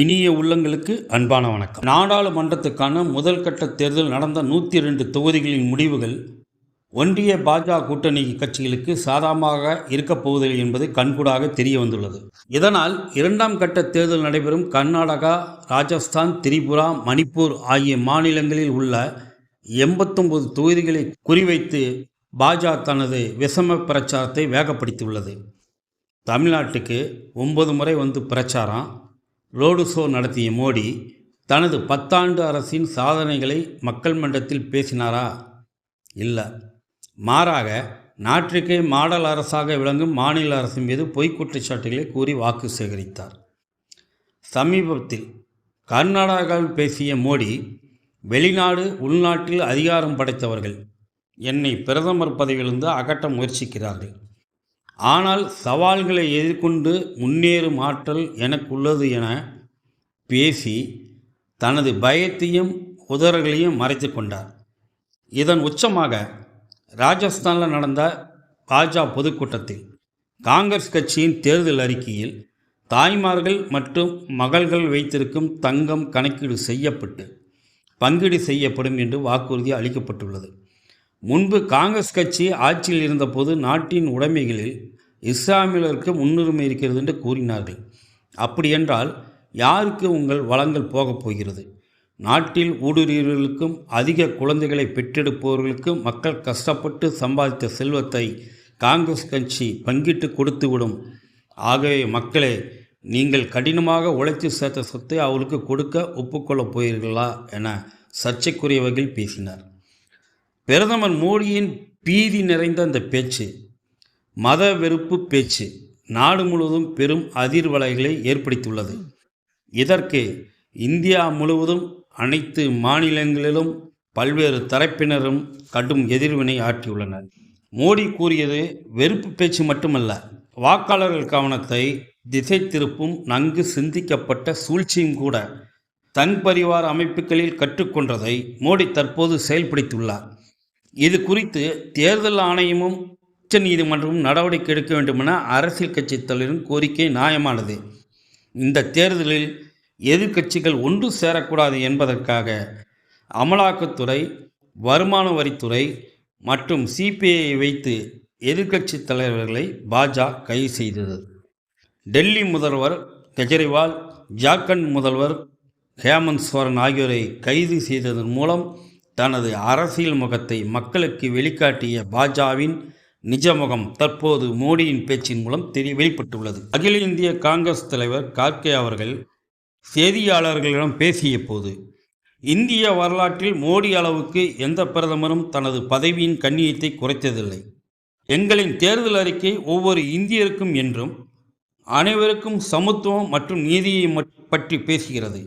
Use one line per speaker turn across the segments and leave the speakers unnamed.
இனிய உள்ளங்களுக்கு அன்பான வணக்கம். நாடாளுமன்றத்துக்கான முதல் கட்ட தேர்தல் நடந்த நூற்றி ரெண்டு தொகுதிகளின் முடிவுகள் ஒன்றிய பாஜக கூட்டணி கட்சிகளுக்கு சாதகமாக இருக்கப் போவதில்லை என்பது கண்கூடாக தெரிய வந்துள்ளது. இதனால் இரண்டாம் கட்ட தேர்தல் நடைபெறும் கர்நாடகா ராஜஸ்தான் திரிபுரா மணிப்பூர் ஆகிய மாநிலங்களில் உள்ள எண்பத்தொன்பது தொகுதிகளை குறிவைத்து பாஜக தனது விஷம பிரச்சாரத்தை வேகப்படுத்தியுள்ளது. தமிழ்நாட்டுக்கு ஒன்பது முறை வந்து பிரச்சாரம். ரோடு ஷோ நடத்திய மோடி தனது பத்தாண்டு அரசின் சாதனைகளை மக்கள் மன்றத்தில் பேசினாரா? இல்லை. மாறாக நாட்டிற்கே மாடல் அரசாக விளங்கும் மாநில அரசின் மீது பொய்க் குற்றச்சாட்டுகளை கூறி வாக்கு சேகரித்தார். சமீபத்தில் கர்நாடகாவில் பேசிய மோடி வெளிநாடு உள்நாட்டில் அதிகாரம் படைத்தவர்கள் என்னை பிரதமர் பதவியிலிருந்து அகற்ற முயற்சிக்கிறார்கள். ஆனால் சவால்களை எதிர்கொண்டு முன்னேறும் ஆற்றல் எனக்குள்ளது என பேசி தனது பயத்தையும் உதறல்களையும் மறைத்து கொண்டார். இதன் உச்சமாக ராஜஸ்தானில் நடந்த பாஜக பொதுக்கூட்டத்தில் காங்கிரஸ் கட்சியின் தேர்தல் அறிக்கையில் தாய்மார்கள் மற்றும் மகள்கள் வைத்திருக்கும் தங்கம் கணக்கீடு செய்யப்பட்டு பங்கீடு செய்யப்படும் என்று வாக்குறுதி அளிக்கப்பட்டுள்ளது. முன்பு காங்கிரஸ் கட்சி ஆட்சியில் இருந்தபோது நாட்டின் உடைமைகளில் இஸ்லாமியர்களுக்கு முன்னுரிமை இருக்கிறது என்று கூறினார்கள். அப்படியென்றால் யாருக்கு உங்கள் வளங்கள் போகப் போகிறது? நாட்டில் ஊடுருவர்களுக்கும் அதிக குழந்தைகளை பெற்றெடுப்பவர்களுக்கும் மக்கள் கஷ்டப்பட்டு சம்பாதித்த செல்வத்தை காங்கிரஸ் கட்சி பங்கிட்டு கொடுத்துவிடும். ஆகவே மக்களே நீங்கள் கடினமாக உழைத்து சேர்த்த சொத்தை அவளுக்கு கொடுக்க ஒப்புக்கொள்ளப் போகிறீர்களா என சர்ச்சைக்குரிய வகையில் பேசினார். பிரதமர் மோடியின் பீதி நிறைந்த அந்த பேச்சு மத வெறுப்பு பேச்சு நாடு முழுவதும் பெரும் அதிர்வலைகளை ஏற்படுத்தியுள்ளது. இதற்கு இந்தியா முழுவதும் அனைத்து மாநிலங்களிலும் பல்வேறு தரப்பினரும் கடும் எதிர்வினை ஆற்றியுள்ளனர். மோடி கூறியது வெறுப்பு பேச்சு மட்டுமல்ல வாக்காளர்கள் கவனத்தை திசை திருப்பும் நன்கு சிந்திக்கப்பட்ட சூழ்ச்சியும் கூட தன் பரிவார அமைப்புகளில் கற்றுக்கொண்டதை மோடி தற்போது செயல்படுத்தியுள்ளார். இது குறித்து தேர்தல் ஆணையமும் உச்ச நீதிமன்றமும் நடவடிக்கை எடுக்க வேண்டுமென அரசியல் கட்சி தலைவரின் கோரிக்கை நியாயமானது. இந்த தேர்தலில் எதிர்க்கட்சிகள் ஒன்று சேரக்கூடாது என்பதற்காக அமலாக்கத்துறை வருமான வரித்துறை மற்றும் சிபிஐ வைத்து எதிர்க்கட்சி தலைவர்களை பாஜக கைது செய்தது. டெல்லி முதல்வர் கெஜ்ரிவால் ஜார்க்கண்ட் முதல்வர் ஹேமந்த் சோரன் ஆகியோரை கைது செய்ததன் மூலம் தனது அரசியல் முகத்தை மக்களுக்கு வெளிக்காட்டிய பாஜகவின் நிஜ முகம் தற்போது மோடியின் பேச்சின் மூலம் தெரிய வெளிப்பட்டுள்ளது. அகில இந்திய காங்கிரஸ் தலைவர் கார்கே அவர்கள் செய்தியாளர்களிடம் பேசிய போது இந்திய வரலாற்றில் மோடி அளவுக்கு எந்த பிரதமரும் தனது பதவியின் கண்ணியத்தை குறைத்ததில்லை. எங்களின் தேர்தல் அறிக்கை ஒவ்வொரு இந்தியருக்கும் என்றும் அனைவருக்கும் சமத்துவம் மற்றும் நீதியை பற்றி பேசுகிறது.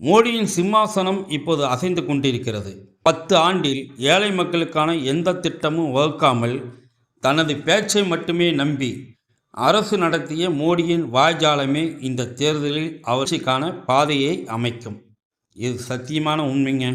மோடியின் சிம்மாசனம் இப்போது அசைந்து கொண்டிருக்கிறது. பத்து ஆண்டில் ஏழை மக்களுக்கான எந்த திட்டமும் வகுக்காமல் தனது பேச்சை மட்டுமே நம்பி அரசு நடத்திய மோடியின் வாய்ஜாலமே இந்த தேர்தலில் அவசிக்கான பாதையை அமைக்கும். இது சத்தியமான உண்மைங்க.